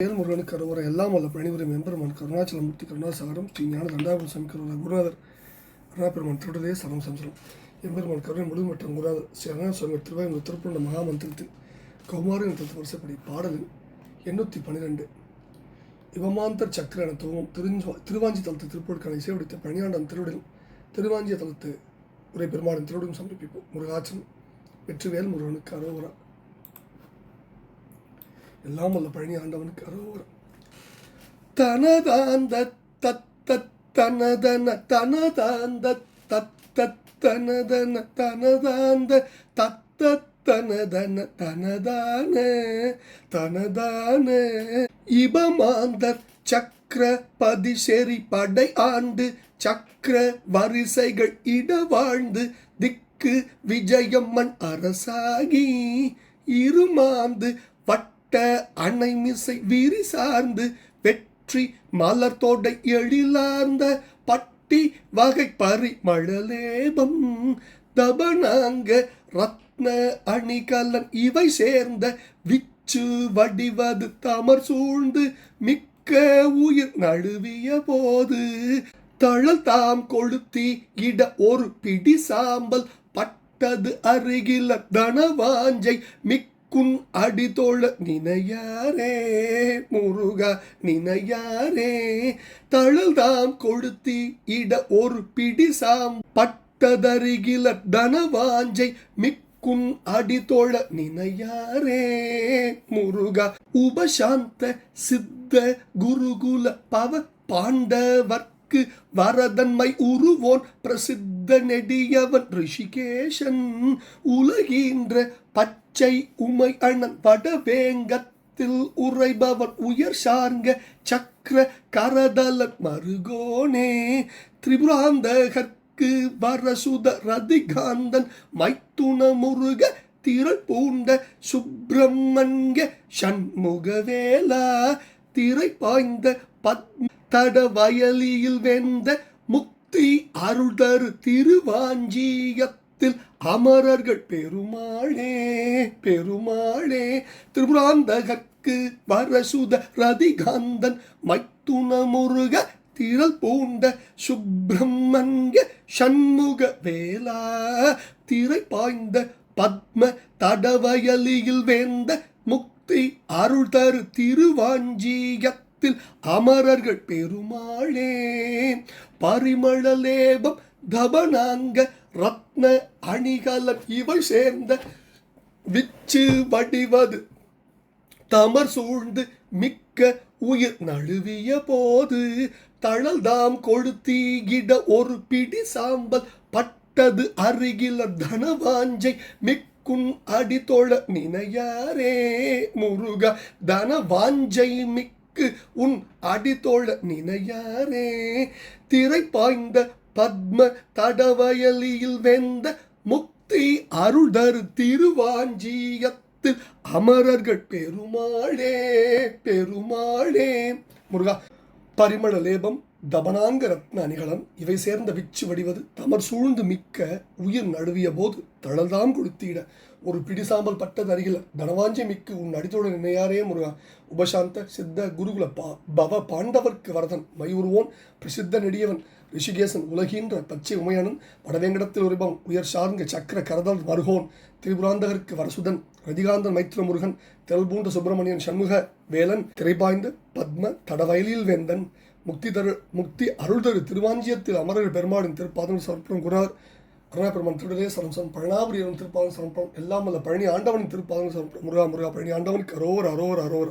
வேல்முருகனுக்கு அரோவர எல்லாம் வல்ல பணிபுரியும் எம்பெருமான் கருணாச்சலமூர்த்தி கருணாசாரம் ஸ்ரீ ஞான தண்டாபுரம் சாமி கருவர குருநாதர் அருணாபெருமான் திருடதே சரம் சம்சரம் எம்பெருமான் கருணை முழு மற்றும் குருநாதர் ஸ்ரீ அருணா சுவாமி திருவாயூர் திருப்பூர்ண மகாமந்திரத்தில் கௌமாரி நத்தத்து வருஷப்படி பாடல் எண்ணூற்றி பன்னிரெண்டு இவமாந்தர் சக்கர என துவங்கும் திருஞ்சா திருவாஞ்சி தலத்து திருப்பூருக்கான இசைவடித்த பணியாண்டம் திருவிடல் திருவாஞ்சிய தளத்து உரை பெருமாளின் திருவிடும் சமர்ப்பிப்போம். முருகாச்சன் வெற்றிவேல் முருகனுக்கு அரோவரா எல்லாம் வல்ல பழனி ஆண்டவனுக்கு அரோவரம் தனதாந்த தத்த தனதன தனதாந்த தத்த தனதன தனதாந்த தத்த தனதன தனதான தனதான. இபமாந்த சக்கர பதிசெறி படை ஆண்டு சக்கர வரிசைகள் இட வாழ்ந்து திக்கு விஜயம்மன் அரசாகி இருமாந்து வட்ட அணை மிசை வீரி சார்ந்து வெற்றி மலர்தோடை எழிலார்ந்த பட்டி வகை பரிமளலேபம் தபனாங்க ரத்ன அணிகலன் இவை சேர்ந்த விச்சு வடிவது தமர் சூழ்ந்து மிக்க உயிர் நழுவிய போது. தழல் தாம் கொளுத்தி இட ஒரு பிடி சாம்பல் பட்டது அருகில தனவாஞ்சை குன் அடிதோழ நினையாரே முருகா நினையாரே. தழல் தாம் கொளுத்தி இட ஒரு பிடிசாம். பட்டதருகில தனவாஞ்சை மிக்குன் அடிதோழ நினையாரே முருகா. உபசாந்த சித்த குருகுல பவ பாண்டவர் பாண்டவர்க்கு வரதன்மை உருவோன் பிரசித்த நெடியவன் ரிஷிகேஷன் உலகின்ற பச்சை உமை அண்ணன் வடவேங்கத்தில் உறைபவன் உயர் சார்ங்க சக்கர கரதலன் மருகோனே. திரிபுராந்தகர்க்கு வரசுத ரதிகாந்தன் மைத்துண முருக திரள் பூண்ட சுப்பிரமண்ய சண்முகவேலா திரை பாய்ந்த பத்ம தட வயலியில் வெந்த முக்தி அருள்தரு திருவாஞ்சியத்தில் அமரர்கள் பெருமாளே பெருமாளே திருபுராந்தகற்கு வரசுத ரதிகாந்தன் மைத்துன முருக திரள் பூண்ட சுப்பிரமண்ய சண்முக வேலா திரை பாய்ந்த பத்ம தடவயலியில் வேந்த முக்தி அருள் தரு திருவாஞ்சியத்தில் அமரர்கள் பெருமாளே. பரிமளலேபம் தபனாங்க ரத்ன அணிகலன் இவை சேர்ந்த விச்சு வடிவது. தமர் சூழ்ந்து மிக்க உயிர் நழுவிய போது தழல் தாம் கொளுத்தீகிட ஒரு பிடி சாம்பல் பட்டது அருகில தனவாஞ்சை மிக்குன் அடித்தொழ நினையாரே. முருக தனவாஞ்சை மிக்க உன் அடித்தோழ நினையாரே. திரை பாய்ந்த பத்ம தடவயலியில் வெந்த முக்தி அருள்தரு திருவாஞ்சியத்தில் அமரர்கள் பெருமாளே பெருமாளே. முருகா பரிமள லேபம். தபனாங்க ரத்ன அணிகலன் இவை சேர்ந்த விச்சு வடிவது தமர் சூழ்ந்து மிக்க உயிர் நழுவிய போது தளர்தாம் கொடுத்திட ஒரு பிடிசாம்பல் பட்டது அருகில தனவாஞ்சி மிக்கு உன் அடித்தோடு நினையாரே முருகா. உபசாந்த சித்த குருகுல பா பவ பாண்டவர்க்கு வரதன் மயூர்வோன் பிரசித்த நெடியவன். ரிஷிகேசன் உலகின்ற பச்சை உமையனன் வடவேங்கடத்தில் உரிபம் உயர் சார்ந்த சக்கர கரதல் மருகோன். திரிபுராந்தகருக்கு வரசுதன் ரதிகாந்தன் மைத்ர முருகன் தெல்பூண்ட சுப்பிரமணியன் சண்முக வேலன் திரைபாய்ந்த பத்ம தடவயலில் வேந்தன். முக்தி தரு முக்தி அருள் தரு திருவாஞ்சியத்தில் அமரர் பெருமாளின் திருப்பாதம் சமர்ப்பணம் குருநாதர் அருணா பெருமான் திருடலே சரம்சம் பழனாபுரியவன் திருப்பாதம் சமர்ப்பணம் எல்லாம் அல்ல பழனி ஆண்டவனின் திருப்பாதம் சமர்ப்பணம். முருகா முருகா பழனி ஆண்டவன் அரோவர் அரோர் அரோர்.